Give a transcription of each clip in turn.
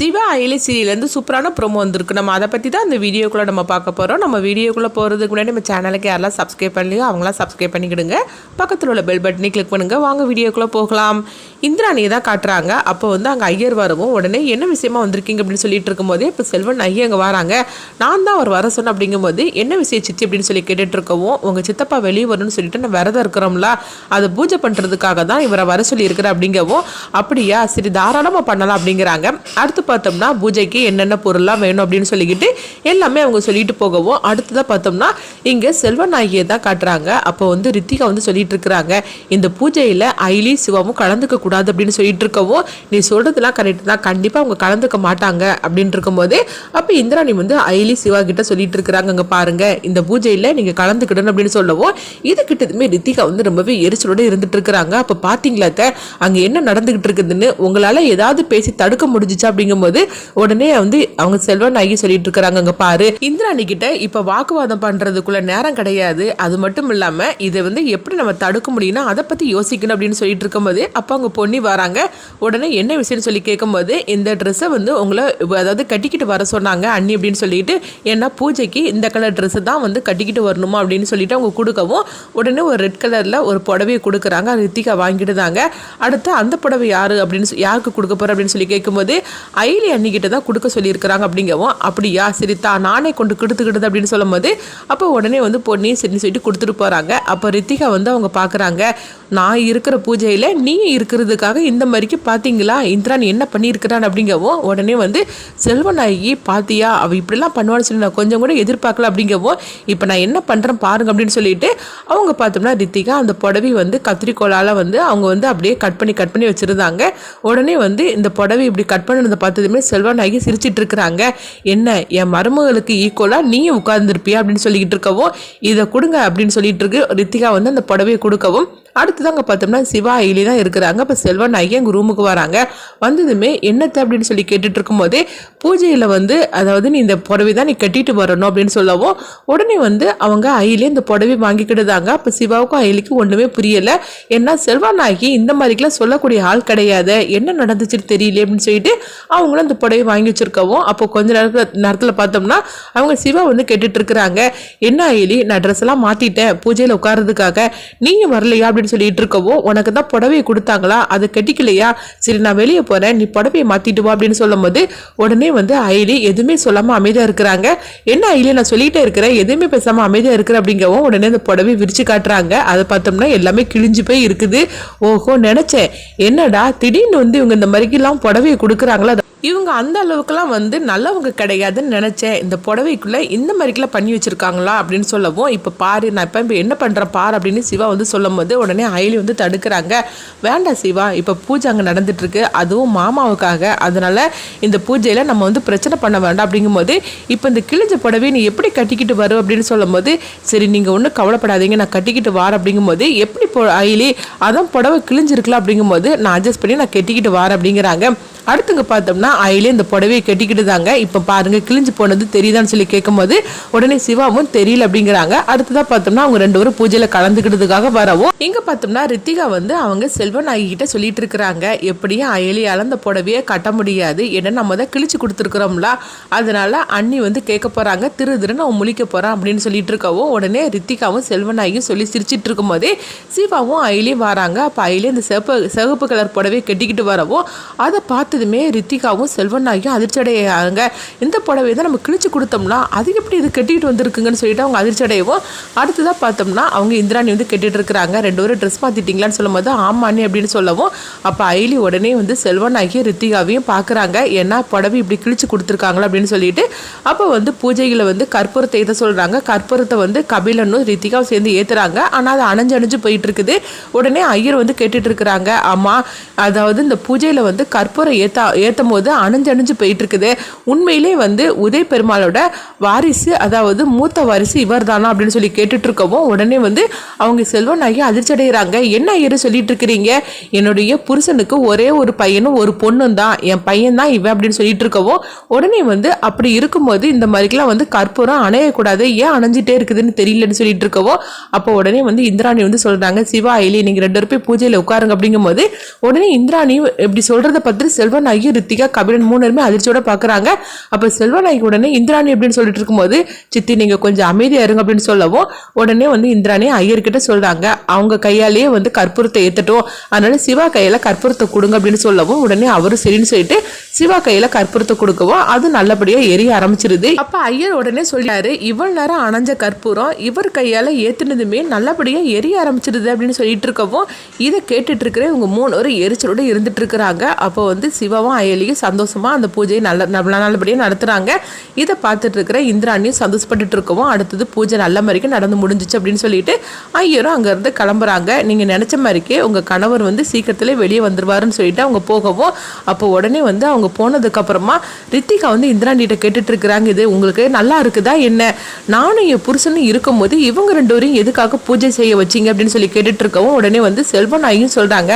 சிவா அயலி சீரியலேருந்து சூப்பரான ப்ரோமோ வந்திருக்கு. நம்ம அதை பற்றி தான் அந்த வீடியோக்குள்ளே நம்ம பார்க்க போகிறோம் நம்ம வீடியோக்குள்ளே போகிறதுக்கு முன்னாடி நம்ம சேனலுக்கு யாரெல்லாம் சப்ஸ்கிரைப் பண்ணலையோ அவங்களாம் சப்ஸ்கிரைப் பண்ணிக்கிடுங்க. பக்கத்தில் உள்ள பெல் பட்டனை கிளிக் பண்ணுங்கள் வாங்க வீடியோக்குள்ளே போகலாம். இந்திராணியை தான் காட்டுறாங்க. அப்போ வந்து அங்கே ஐயர் வரவும் உடனே என்ன விஷயமா வந்திருக்கீங்க அப்படின்னு சொல்லிட்டு இருக்கும்போதே இப்போ செல்வன் ஐயா அங்கே வராங்க. நான் தான் அவர் வர சொன்னேன் அப்படிங்கும்போது என்ன விஷயம் சித்தி அப்படின்னு சொல்லி கேட்டுட்டு இருக்கவும் உங்கள் சித்தப்பா வெளியே வரணும்னு சொல்லிட்டு நான் விரதம் இருக்கிறோம்ல அதை பூஜை பண்ணுறதுக்காக தான் இவரை வர சொல்லியிருக்கிற அப்படிங்கவும் அப்படியா சரி தாராளமாக பண்ணலாம் அப்படிங்கிறாங்க. அடுத்து பார்த்தோம்னா பூஜைக்கு என்னென்ன பொருள்லாம் வேணும் அப்படின்னு சொல்லிக்கிட்டு எல்லாமே அவங்க சொல்லிட்டு போகவும் அடுத்ததாக பார்த்தோம்னா இங்கே செல்வநாயகியை தான் காட்டுறாங்க. அப்போ வந்து ரித்திகா வந்து சொல்லிட்டு இருக்கிறாங்க இந்த பூஜையில் ஐலி சிவாவும் கலந்துக்க கூடாது அப்படின்னு சொல்லிட்டு இருக்கவும் நீ சொல்கிறதுலாம் கரெக்ட் தான். கண்டிப்பாக அவங்க கலந்துக்க மாட்டாங்க அப்படின்னு இருக்கும்போது அப்போ இந்திராணி வந்து ஐலி சிவா கிட்ட சொல்லிட்டு இருக்கிறாங்க அங்கே பாருங்க இந்த பூஜையில் நீங்கள் கலந்துக்கிடணும் அப்படின்னு சொல்லவும் இது கிட்டதுமே ரித்திகா வந்து ரொம்பவே எரிச்சலோட இருந்துட்டு இருக்கிறாங்க. அப்போ பார்த்தீங்களாக்க அங்கே என்ன நடந்துகிட்டு இருக்குதுன்னு உங்களால் ஏதாவது பேசி தடுக்க முடிஞ்சிச்சா சொல்லும்போது உடனே வந்து அவங்க செல்வன் ஆகி சொல்லிட்டு இருக்கிறாங்க அங்கே பாரு. இந்திராணி கிட்ட இப்போ வாக்குவாதம் பண்ணுறதுக்குள்ள நேரம் கிடையாது. அது மட்டும் இல்லாமல் இதை வந்து எப்படி நம்ம தடுக்க முடியும்னா அதை பற்றி யோசிக்கணும் அப்படின்னு சொல்லிட்டு இருக்கும்போது அப்போ அவங்க பொண்ணி வராங்க. உடனே என்ன விஷயம்னு சொல்லி கேட்கும்போது இந்த ட்ரெஸ்ஸை வந்து உங்களை அதாவது கட்டிக்கிட்டு வர சொன்னாங்க அண்ணி அப்படின்னு சொல்லிட்டு ஏன்னா பூஜைக்கு இந்த கலர் ட்ரெஸ்ஸு தான் வந்து கட்டிக்கிட்டு வரணுமா அப்படின்னு சொல்லிட்டு அவங்க கொடுக்கவும் உடனே ஒரு ரெட் கலரில் ஒரு புடவையை கொடுக்குறாங்க. ரித்திகா வாங்கிடுதாங்க அடுத்து அந்த புடவை யாரு அப்படின்னு சொல்லி- யாருக்கு கொடுக்க போற அப்படின்னு சொல்லி கேட்கும்போது ஐலி அன்னிக்கிட்ட தான் கொடுக்க சொல்லியிருக்கிறாங்க அப்படிங்கவும் அப்படியா சரி தான் நானே கொண்டு கொடுத்துக்கிட்டது அப்படின்னு சொல்லும்போது அப்போ உடனே வந்து பொண்ணி சரின்னு சொல்லிட்டு கொடுத்துட்டு போகிறாங்க அப்போ ரித்திகா வந்து அவங்க பார்க்குறாங்க நான் இருக்கிற பூஜையில் நீ இருக்கிறதுக்காக இந்த மாதிரிக்கு பார்த்தீங்களா இந்திரான் என்ன பண்ணியிருக்கிறான் அப்படிங்கவும் உடனே வந்து செல்வநாயகி பாத்தியா? அவள் இப்படிலாம் பண்ணுவான்னு சொல்லி நான் கொஞ்சம் கூட எதிர்பார்க்கல அப்படிங்கவும் இப்போ நான் என்ன பண்ணுறேன் பாருங்க அப்படின்னு சொல்லிட்டு அவங்க பார்த்தோம்னா ரித்திகா அந்த புடவை வந்து கத்திரிக்கோளால் வந்து அவங்க வந்து அப்படியே கட் பண்ணி கட் பண்ணி வச்சுருந்தாங்க. உடனே வந்து இந்த புடவை இப்படி கட் பண்ணதை பார்த்ததுமே செல்வநாயகி சிரிச்சிட்டு இருக்கிறாங்க. என்ன என் மருமகளுக்கு ஈக்குவலாக நீ உட்கார்ந்துருப்பியா? அப்படின்னு சொல்லிக்கிட்டு இருக்கவும் இதை கொடுங்க அப்படின்னு சொல்லிட்டு இருக்கு. ரித்திகா வந்து அந்த புடவையை கொடுக்கவும் அடுத்ததாங்க பார்த்தோம்னா சிவா ஐலி தான் இருக்கிறாங்க. இப்போ செல்வன் ஐயா எங்கள் ரூமுக்கு வராங்க. வந்ததுமே என்னத்தை அப்படின்னு சொல்லி கேட்டுட்டு இருக்கும்போதே பூஜையில் வந்து அதாவது நீ இந்த புடவை தான் நீ கட்டிட்டு வரணும் அப்படின்னு சொல்லவும் உடனே வந்து அவங்க ஐலி இந்த புடவை வாங்கிக்கிட்டுதாங்க அப்போ சிவாவுக்கும் ஐலிக்கும் ஒன்றுமே புரியலை. ஏன்னா செல்வநாயகி இந்த மாதிரிக்கெல்லாம் சொல்லக்கூடிய ஆள் கிடையாது. என்ன நடந்துச்சுன்னு தெரியல அப்படின்னு சொல்லிட்டு அவங்களும் அந்த புடவை வாங்கி வச்சிருக்கவும் அப்போ கொஞ்ச நேரத்தில் நேரத்தில் பார்த்தோம்னா அவங்க சிவா வந்து கேட்டுட்டு இருக்கிறாங்க. என்ன ஐலி நான் ட்ரெஸ் எல்லாம் மாற்றிட்டேன் பூஜையில் உட்கார்றதுக்காக. நீங்கள் வரலையா அப்படின்னு சொல்லி சொல்லிட்டு இருக்கவோ உனக்கு தான் புடவையை கொடுத்தாங்களா? அது கட்டிக்கலையா? சரி நான் வெளியே போகிறேன் நீ புடவையை மாற்றிட்டு வா அப்படின்னு சொல்லும்போது உடனே வந்து ஐலி எதுவுமே சொல்லாமல் அமைதியாக இருக்கிறாங்க. என்ன ஐலி நான் சொல்லிட்டே இருக்கிறேன். எதுவுமே பேசாமல் அமைதியாக இருக்கிற அப்படிங்கவும் உடனே அந்த புடவை விரிச்சு காட்டுறாங்க. அதை பார்த்தோம்னா எல்லாமே கிழிஞ்சு போய் இருக்குது. ஓஹோ நினச்சேன். என்னடா திடீர்னு வந்து இவங்க இந்த மாதிரிக்கெல்லாம் புடவையை கொடுக்குறாங்களா? இவங்க அந்த அளவுக்குலாம் வந்து நல்லவங்க கிடையாதுன்னு நினச்சேன். இந்த புடவைக்குள்ளே இந்த மாதிரிக்கெல்லாம் பண்ணி வச்சுருக்காங்களா? அப்படின்னு சொல்லவும் இப்போ பாரு நான் இப்போ இப்போ என்ன பண்ணுறேன் பாரு அப்படின்னு சிவா வந்து சொல்லும் போது உடனே மயிலி வந்து தடுக்கிறாங்க. வேண்டாம் சிவா இப்போ பூஜை அங்கே நடந்துட்டுருக்கு. அதுவும் மாமாவுக்காக. அதனால் இந்த பூஜையில் நம்ம வந்து பிரச்சனை பண்ண வேண்டாம் அப்படிங்கும்போது இப்போ இந்த கிழிஞ்ச புடவை நீ எப்படி கட்டிக்கிட்டு வரும் அப்படின்னு சொல்லும்போது சரி நீங்கள் ஒன்றும் கவலைப்படாதீங்க நான் கட்டிக்கிட்டு வார அப்படிங்கும்போது எப்படி போ அயிலி அதான் புடவை கிழிஞ்சிருக்கலாம் அப்படிங்கும்போது நான் அட்ஜஸ்ட் பண்ணி நான் கட்டிக்கிட்டு வார அப்படிங்கிறாங்க. அடுத்துங்க பார்த்தோம்னா அயிலே இந்த புடவையை கட்டிக்கிட்டுதாங்க இப்போ பாருங்க கிழிஞ்சு போனது தெரியுதான்னு சொல்லி கேட்கும்போது உடனே சிவாவும் தெரியல அப்படிங்கிறாங்க. அடுத்ததாக பார்த்தோம்னா அவங்க ரெண்டு பேரும் பூஜையில் கலந்துக்கிட்டதுக்காக வரவும் இங்கே பார்த்தோம்னா ரித்திகா வந்து அவங்க செல்வன் கிட்ட சொல்லிட்டு இருக்கிறாங்க எப்படியும் அயலியால் அந்த புடவையை கட்ட முடியாது. ஏன்னா நம்ம தான் கிழிச்சு கொடுத்துருக்குறோம்ல. அதனால அண்ணி வந்து கேட்க போகிறாங்க திரு திருன்னு அவன் முழிக்க போகிறான் அப்படின்னு சொல்லிட்டு இருக்கவும் உடனே ரித்திகாவும் செல்வநாயகியும் சொல்லி சிரிச்சிட்டு இருக்கும்போதே சிவாவும் அயிலையும் வராங்க. அப்போ அயிலே இந்த சிவப்பு சிவப்பு கலர் புடவையை கட்டிக்கிட்டு வரவும் அதை பார்த்ததுமே ரித்திகாவும் செல்வநாயகியும் அதிர்ச்சி அடையாங்க இந்த புடவை தான் நம்ம கிழிச்சு கொடுத்தோம்னா அது எப்படி இது கட்டிக்கிட்டு வந்திருக்குங்கன்னு சொல்லிட்டு அவங்க அதிர்ச்சி அடையவும் அடுத்ததாக பார்த்தோம்னா அவங்க இந்திராணி வந்து கட்டிட்டு இருக்கிறாங்க ரெண்டு ஒரு ட்ரெஸ் மாற்றிட்டீங்களான்னு சொல்லும்போது ஆமாண்ணி அப்படின்னு சொல்லவும் அப்போ ஐலி உடனே வந்து செல்வநாயகியும் ரித்திகாவையும் பார்க்குறாங்க. ஏன்னா புடவை இப்படி கிழிச்சு கொடுத்துருக்காங்களா? அப்படின்னு சொல்லிட்டு அப்போ வந்து பூஜைகளை வந்து கற்பூரத்தை ஏற்ற சொல்கிறாங்க கற்பூரத்தை வந்து கபிலனும் ரித்திகாவும் சேர்ந்து ஏற்றுறாங்க ஆனால் அது அணைஞ்சு அணைஞ்சு போயிட்டு இருக்குது உடனே ஐயர் வந்து கேட்டுட்டு இருக்கிறாங்க ஆமாம் அதாவது இந்த பூஜையில் வந்து கற்பூரம் ஏற்றா ஏற்றும் போது அணைஞ்சு அணைஞ்சு போயிட்டு இருக்குது உண்மையிலே வந்து உதய பெருமாளோட வாரிசு அதாவது மூத்த வாரிசு இவர் தானா அப்படின்னு சொல்லி கேட்டுட்டு இருக்கவும் உடனே வந்து அவங்க செல்வநாயகி அதிர்ச்சி அடைகிறாங்க கேட்குறாங்க என்ன ஐயர் சொல்லிட்டு இருக்கிறீங்க? என்னுடைய புருஷனுக்கு ஒரே ஒரு பையனும் ஒரு பொண்ணும் தான். என் பையன் தான் இவன் அப்படின்னு சொல்லிட்டு இருக்கவும் உடனே வந்து அப்படி இருக்கும்போது இந்த மாதிரிக்கெல்லாம் வந்து கற்பூரம் அணையக்கூடாது. ஏன் அணைஞ்சிட்டே இருக்குதுன்னு தெரியலன்னு சொல்லிட்டு இருக்கவோ அப்போ உடனே வந்து இந்திராணி வந்து சொல்கிறாங்க சிவா ஐலி நீங்கள் ரெண்டு பேர் பூஜையில் உட்காருங்க அப்படிங்கும்போது உடனே இந்திராணி இப்படி சொல்கிறத பற்றி செல்வன் ஐயர் ரித்திகா கபிலன் மூணு பேருமே அதிர்ச்சியோட பார்க்குறாங்க அப்போ செல்வநாயகி உடனே இந்திராணி அப்படின்னு சொல்லிட்டு இருக்கும்போது சித்தி நீங்கள் கொஞ்சம் அமைதியாக இருங்க அப்படின்னு சொல்லவும் உடனே வந்து இந்திராணி ஐயர்கிட்ட சொல்கிறாங்க அவங்க கையாலேயே வந்து கற்பூரத்தை ஏத்தட்டும். அதனால சிவா கையில் கற்பூரத்தை கொடுங்க அப்படின்னு சொல்லவும் உடனே அவரும் சரின்னு சொல்லிட்டு சிவா கையில கற்பூரத்தை கொடுக்கவும் அது நல்லபடியா எரிய ஆரம்பிச்சிருது. அப்ப ஐயர் உடனே சொல்லிட்டாரு இவ்வளவு நேரம் அணைஞ்ச கற்பூரம் இவர் கையால ஏத்துனதுமே நல்லபடியா எரிய ஆரம்பிச்சிருது அப்படின்னு சொல்லிட்டு இருக்கவும் இதை கேட்டுட்டு இருக்கிற இவங்க மூணு ஒரு எரிச்சலோட இருந்துட்டு இருக்கிறாங்க. அப்போ வந்து சிவாவும் அயலியும் சந்தோஷமா அந்த பூஜையை நல்ல நல்ல நல்லபடியா நடத்துறாங்க. இதை பார்த்துட்டு இருக்கிற இந்திராணியும் சந்தோஷப்பட்டு இருக்கவும் அடுத்தது பூஜை நல்ல மாதிரிக்கு நடந்து முடிஞ்சிச்சு அப்படின்னு சொல்லிட்டு ஐயரும் அங்கேருந்து கிளம்புறாங்க. நீங்கள் நினச்ச மாதிரிக்கே உங்கள் கணவர் வந்து சீக்கிரத்திலே வெளியே வந்துருவாருன்னு சொல்லிட்டு அவங்க போகவும் அப்போ உடனே வந்து அவங்க போனதுக்கப்புறமா ரித்திகா வந்து இந்திராண்டிகிட்ட கேட்டுட்டு இருக்கிறாங்க இது உங்களுக்கு நல்லா இருக்குதா என்ன? நானும் என் புருஷனும் இருக்கும்போது இவங்க ரெண்டு பேரும் எதுக்காக பூஜை செய்ய வச்சீங்க அப்படின்னு சொல்லி கேட்டுட்டு இருக்கவும் உடனே வந்து செல்வன் ஐயும் சொல்கிறாங்க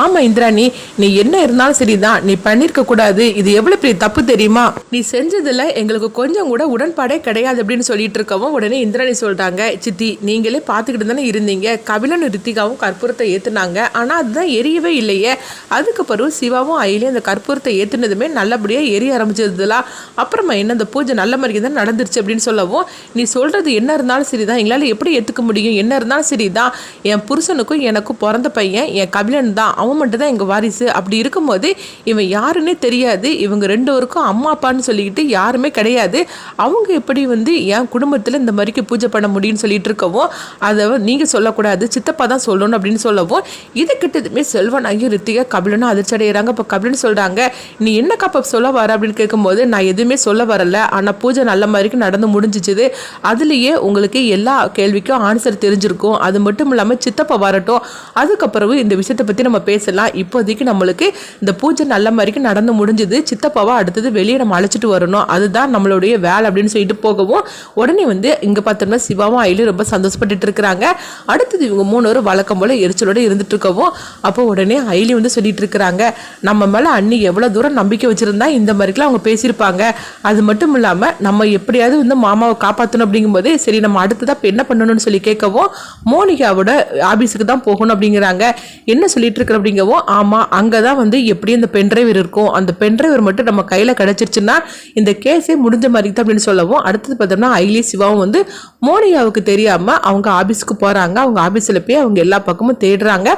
ஆமாம் இந்திராணி நீ என்ன இருந்தாலும் சரிதான் நீ பண்ணியிருக்க கூடாது இது எவ்வளோ பெரிய தப்பு தெரியுமா? நீ செஞ்சதில் எங்களுக்கு கொஞ்சம் கூட உடன்பாடே கிடையாது அப்படின்னு சொல்லிட்டு இருக்கவும் உடனே இந்திராணி சொல்கிறாங்க சித்தி நீங்களே பார்த்துக்கிட்டு தானே இருந்தீங்க கபிலனும் ரித்திகாவும் கற்பூரத்தை ஏற்றுனாங்க ஆனால் அதுதான் எரியவே இல்லையே அதுக்கப்புறம் சிவாவும் அயிலையும் அந்த கற்பூரத்தை ஏத்துனதுமே நல்லபடியாக எரிய ஆரம்பிச்சதுலாம் அப்புறமா என்ன அந்த பூஜை நல்ல மாதிரி தான் நடந்துருச்சு அப்படின்னு சொல்லவும் நீ சொல்கிறது என்ன இருந்தாலும் சரிதான். எங்களால் எப்படி ஏற்றுக்க முடியும்? என்ன இருந்தாலும் சரிதான். என் புருஷனுக்கும் எனக்கும் பிறந்த பையன் என் கபிலன் தான். அவன் மட்டும் தான் எங்கள் வாரிசு. அப்படி இருக்கும்போது இவன் யாருன்னே தெரியாது. இவங்க ரெண்டு பேருக்கும் அம்மா அப்பான்னு சொல்லிக்கிட்டு யாருமே கிடையாது. அவங்க எப்படி வந்து என் குடும்பத்தில் இந்த மாதிரிக்கு பூஜை பண்ண முடியும்னு சொல்லிட்டு இருக்கவும் அதை நீங்கள் சொல்லக்கூடாது. சித்தப்பா தான் சொல்லணும் அப்படின்னு சொல்லவும் இது கிட்டதுமே செல்வன் ஐயோ ரித்திகா கபிலனும் அதிர்ச்சி அடைகிறாங்க இப்போ கபிலன் சொல்கிறாங்க நீ என்ன கப்பப் சொல்ல வர? அப்படின்னு கேட்கும்போது நான் எதுவுமே சொல்ல வரல. ஆனால் பூஜை நல்ல மாதிரிக்கு நடந்து முடிஞ்சிச்சுது. அதுலேயே உங்களுக்கு எல்லா கேள்விக்கும் ஆன்சர் தெரிஞ்சிருக்கும். அது மட்டும் இல்லாமல் சித்தப்பா வரட்டும். அதுக்கப்புறம் இந்த விஷயத்தை பற்றி நம்ம பேசலாம். இப்போதைக்கு நம்மளுக்கு இந்த பூஜை நல்ல மாதிரிக்கு நடந்து முடிஞ்சுது. சித்தப்பாவை அடுத்தது வெளியே நம்ம அழைச்சிட்டு வரணும். அதுதான் நம்மளுடைய வேலை அப்படின்னு சொல்லிட்டு போகவும் உடனே வந்து இங்கே பார்த்தோம்னா சிவாவும் அயிலும் ரொம்ப சந்தோஷப்பட்டுட்டு இருக்கிறாங்க. அடுத்தது இவங்க மூணு ஒரு வழக்கம் போல எரிச்சலோட இருந்துட்டு இருக்கவும் அப்போ உடனே அயிலி வந்து சொல்லிட்டு இருக்கிறாங்க நம்ம மேலே அண்ணி எவ்வளோ தூரம் நம்பிக்கை வச்சுருந்தா இந்த மாதிரிக்கெல்லாம் அவங்க பேசியிருப்பாங்க. அது மட்டும் இல்லாமல் நம்ம எப்படியாவது வந்து மாமாவை காப்பாற்றணும் அப்படிங்கும்போது சரி நம்ம அடுத்ததாக இப்போ என்ன பண்ணணும்னு சொல்லி கேட்கவும் மோனிகாவோட ஆஃபீஸுக்கு தான் போகணும் அப்படிங்கிறாங்க. என்ன சொல்லிட்டு இருக்கிற அப்படிங்கவும் ஆமாம் அங்கே தான் வந்து எப்படி அந்த பென்ட்ரைவர் இருக்கும். அந்த பென்ட்ரைவர் மட்டும் நம்ம கையில் கிடச்சிருச்சுன்னா இந்த கேஸே முடிஞ்ச மாதிரி தான் அப்படின்னு சொல்லவும் அடுத்தது பார்த்தோம்னா ஐலி சிவாவும் வந்து மோனிகாவுக்கு தெரியாமல் அவங்க ஆஃபீஸுக்கு போகிறாங்க அவங்க ஆஃபீஸில் போய் அவங்க எல்லா பக்கமும் தேடுறாங்க.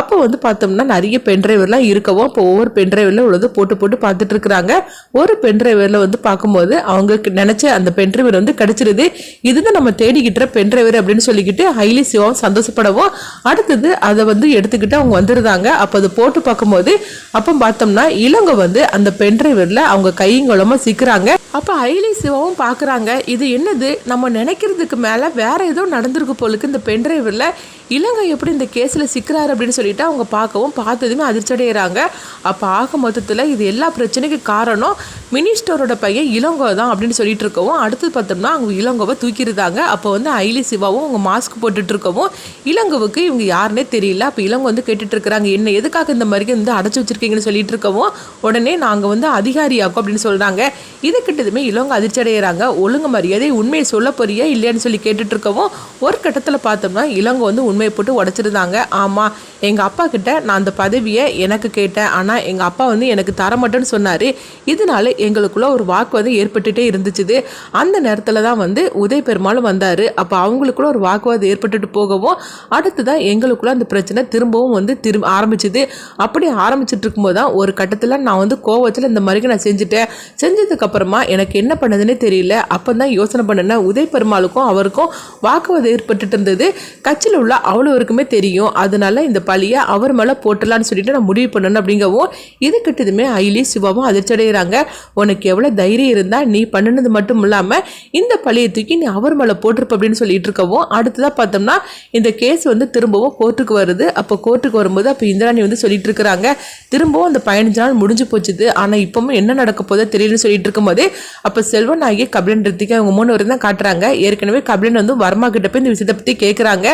அப்போ வந்து பார்த்தோம்னா நிறைய பென்ட்ரைவர்லாம் இருக்கவும் அப்போ ஒவ்வொரு பென்ட்ரைவரில் உள்ளது போட்டு போட்டு பார்த்துட்டு இருக்கிறாங்க ஒரு பென்ட்ரைவரில் வந்து பார்க்கும்போது அவங்க நினச்ச அந்த பென்ட்ரைவர் வந்து கிடச்சிருது. இதுதான் நம்ம தேடிக்கிட்ட பென்ட்ரைவர் அப்படின்னு சொல்லிக்கிட்டு ஹைலி சிவாவும் சந்தோஷப்படவும் அடுத்தது அதை வந்து எடுத்துக்கிட்டு அவங்க வந்துருந்தாங்க. அப்போ அதை போட்டு பார்க்கும்போது அப்போ பார்த்தோம்னா இளங்க வந்து அந்த பென்ட்ரைவரில் அவங்க கையங்குளமாக சிக்கிறாங்க. அப்போ ஹைலி சிவாவும் பார்க்குறாங்க. இது என்னது? நம்ம நினைக்கிறதுக்கு மேலே வேற ஏதோ நடந்திருக்கு போலுக்கு இந்த பென்ட்ரைவரில் இலங்கை எப்படி இந்த கேஸில் சிக்கிறாரு அப்படின்னு சொல்லிட்டு அவங்க பார்க்கவும் பார்த்ததுமே அதிர்ச்சி அடைகிறாங்க அப்போ ஆக மொத்தத்தில் இது எல்லா பிரச்சனைக்கு காரணம் மினிஸ்டரோட பையன் இளங்கோ தான் அப்படின்னு சொல்லிட்டு இருக்கவும் அடுத்து பார்த்தோம்னா அவங்க இளங்கோவை தூக்கியிருந்தாங்க அப்போ வந்து ஐலி சிவாவும் அவங்க மாஸ்க் போட்டுட்டு இருக்கவும் இளங்கோவுக்கு இவங்க யாருன்னே தெரியல. அப்போ இளங்கோ வந்து கேட்டுட்டு இருக்கிறாங்க என்ன எதுக்காக இந்த மாதிரி வந்து அடைச்சி வச்சிருக்கீங்கன்னு சொல்லிட்டு இருக்கவும் உடனே நாங்கள் வந்து அதிகாரியாக்கும் அப்படின்னு சொல்கிறாங்க இதை கிட்டதுமே இளங்கோ அதிர்ச்சி அடைகிறாங்க ஒழுங்கு மரியாதை உண்மையை சொல்ல போறியா இல்லையான்னு சொல்லி கேட்டுட்டு இருக்கவும் ஒரு கட்டத்தில் பார்த்தோம்னா இளங்கோ வந்து உண்மையை போட்டு உடச்சிருந்தாங்க. ஆமாம் எங்கள் அப்பா கிட்ட நான் அந்த பதவியை எனக்கு கேட்டேன். ஆனால் எங்கள் அப்பா வந்து எனக்கு தரமாட்டேன்னு சொன்னார். இதனால எங்களுக்குள்ள ஒரு வாக்குவாதம் ஏற்பட்டுகிட்டே இருந்துச்சுது. அந்த நேரத்தில் தான் வந்து உதய பெருமாளும் வந்தார். அப்போ அவங்களுக்குள்ள ஒரு வாக்குவாதம் ஏற்பட்டுட்டு போகவும் அடுத்து தான் எங்களுக்குள்ள அந்த பிரச்சனை திரும்பவும் வந்து திரும்ப ஆரம்பிச்சுது. அப்படி ஆரம்பிச்சுட்டு இருக்கும்போது தான் ஒரு கட்டத்தில் நான் வந்து கோவத்தில் இந்த மாதிரி நான் செஞ்சுட்டேன். செஞ்சதுக்கப்புறமா எனக்கு என்ன பண்ணதுன்னே தெரியல. அப்போ தான் யோசனை பண்ணினேன் உதய பெருமாளுக்கும் அவருக்கும் வாக்குவாதம் ஏற்பட்டுட்டு இருந்தது. கட்சியில் உள்ள அவ்வளோருக்குமே தெரியும். அதனால இந்த பழியை அவர் மேலே போட்டலான்னு சொல்லிட்டு நான் முடிவு பண்ணணும் அப்படிங்கவும் இது கிட்டதுமே ஐலி சிவாவும் அதிர்ச்சி அடைகிறாங்க. உனக்கு எவ்வளோ தைரியம் இருந்தால் நீ பண்ணினது மட்டும் இல்லாமல் இந்த பழியை தூக்கி நீ அவர் மேலே போட்டிருப்ப அப்படின்னு சொல்லிட்டு இருக்கவும் அடுத்ததாக பார்த்தோம்னா இந்த கேஸ் வந்து திரும்பவும் கோர்ட்டுக்கு வருது. அப்போ கோர்ட்டுக்கு வரும்போது அப்போ இந்திராணி வந்து சொல்லிட்டு இருக்கிறாங்க. திரும்பவும் அந்த பதினஞ்சு நாள் முடிஞ்சு போச்சுது. ஆனால் இப்பவும் என்ன நடக்க போதோ தெரியலன்னு சொல்லிட்டு இருக்கும்போது அப்போ செல்வன் ஆகிய கபிலன் ரித்திகா அவங்க மூணு வரும் தான் காட்டுறாங்க. ஏற்கனவே கபிலன் வந்து வர்மா கிட்ட போய் இந்த விஷயத்தை பற்றி கேட்குறாங்க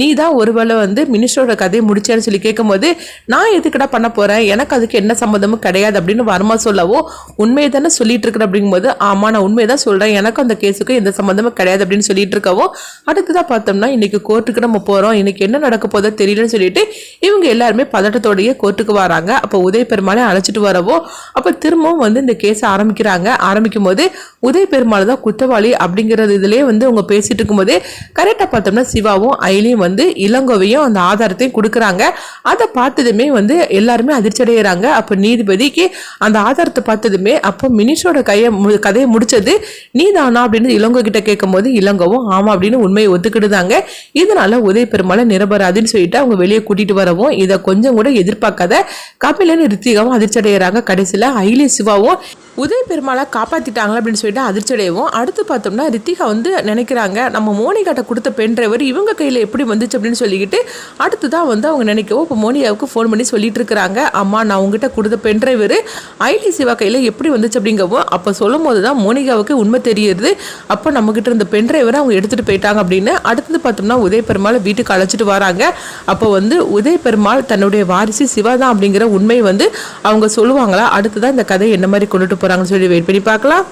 நீ தான் ஒருவேளை வந்து மினிஸ்டரோட கதையை முடிச்சேன்னு சொல்லி கேட்கும்போது நான் எதுக்குடா பண்ண போகிறேன் எனக்கு அதுக்கு என்ன சம்மந்தமும் கிடையாது அப்படின்னு வருமா சொல்லவோ உண்மையை தானே சொல்லிட்டு இருக்கிற அப்படிங்கும்போது ஆமாம் நான் உண்மையை தான் சொல்கிறேன் எனக்கும் அந்த கேஸுக்கும் எந்த சம்மந்தமும் கிடையாது அப்படின்னு சொல்லிட்டு இருக்கவோ அடுத்ததாக பார்த்தோம்னா இன்னைக்கு கோர்ட்டுக்கு நம்ம போகிறோம் இன்னைக்கு என்ன நடக்க போதோ தெரியலன்னு சொல்லிட்டு இவங்க எல்லாருமே பதட்டத்தோடையே கோர்ட்டுக்கு வராங்க. அப்போ உதய பெருமாளை அழைச்சிட்டு வரவோ அப்போ திரும்பவும் வந்து இந்த கேஸை ஆரம்பிக்கிறாங்க. ஆரம்பிக்கும் போது உதய பெருமாள் தான் குற்றவாளி அப்படிங்கிறது இதுலேயே வந்து அவங்க பேசிட்டு இருக்கும்போதே கரெக்டாக பார்த்தோம்னா சிவாவும் அயலியும் வந்து இளங்கோவையும் அந்த ஆதாரத்தையும் கொடுக்குறாங்க. அதை பார்த்ததுமே வந்து எல்லாருமே அதிர்ச்சி அடைகிறாங்க அப்போ நீதிபதிக்கு அந்த ஆதாரத்தை பார்த்ததுமே அப்போ மினிஷோட கையை மு- கதையை முடிச்சது நீ தானா? அப்படின்னு இளங்கோ கிட்ட கேட்கும்போது இளங்கவும் ஆமாம் அப்படின்னு உண்மையை ஒத்துக்கிடுதாங்க. இதனால உதய பெருமாளை நிரபராதுன்னு சொல்லிட்டு அவங்க வெளியே கூட்டிட்டு வரவும் இதை கொஞ்சம் கூட எதிர்பார்க்காத. கபிலன் ரித்திகாவும் அதிர்ச்சி அடைகிறாங்க கடைசியில் ஐலி சிவாவும் உதய பெருமாளை காப்பாத்திட்டாங்களா அப்படின்னு சொல்லிட்டு அதிர்ச்சி அடைவோம் அடுத்து பார்த்தோம்னா ரித்திகா வந்து நினைக்கிறாங்க நம்ம மோனிகாட்ட கொடுத்த பென் டிரைவர் இவங்க கையில் எப்படி வந்துச்சு அப்படின்னு சொல்லிக்கிட்டு அடுத்து தான் வந்து அவங்க நினைக்கவும் இப்போ மோனிகாவுக்கு ஃபோன் பண்ணி சொல்லிட்டு இருக்கிறாங்க. அம்மா நான் உங்ககிட்ட கொடுத்த பென் டிரைவர் ஐடி சிவா கையில் எப்படி வந்துச்சு அப்படிங்கவும் அப்போ சொல்லும் போது தான் மோனிகாவுக்கு உண்மை தெரியுது. அப்போ நம்மக்கிட்ட இருந்த பென் டிரைவரை அவங்க எடுத்துகிட்டு போயிட்டாங்க அப்படின்னு. அடுத்தது பார்த்தோம்னா உதய பெருமாள் வீட்டுக்கு அழைச்சிட்டு வராங்க. அப்போ வந்து உதய பெருமாள் தன்னுடைய வாரிசு சிவா தான் அப்படிங்கிற உண்மை வந்து அவங்க சொல்லுவாங்களா? அடுத்து தான் இந்த கதை என்ன மாதிரி கொண்டுட்டு போகிறாங்கன்னு சொல்லி வெயிட் பண்ணி பார்க்கலாம்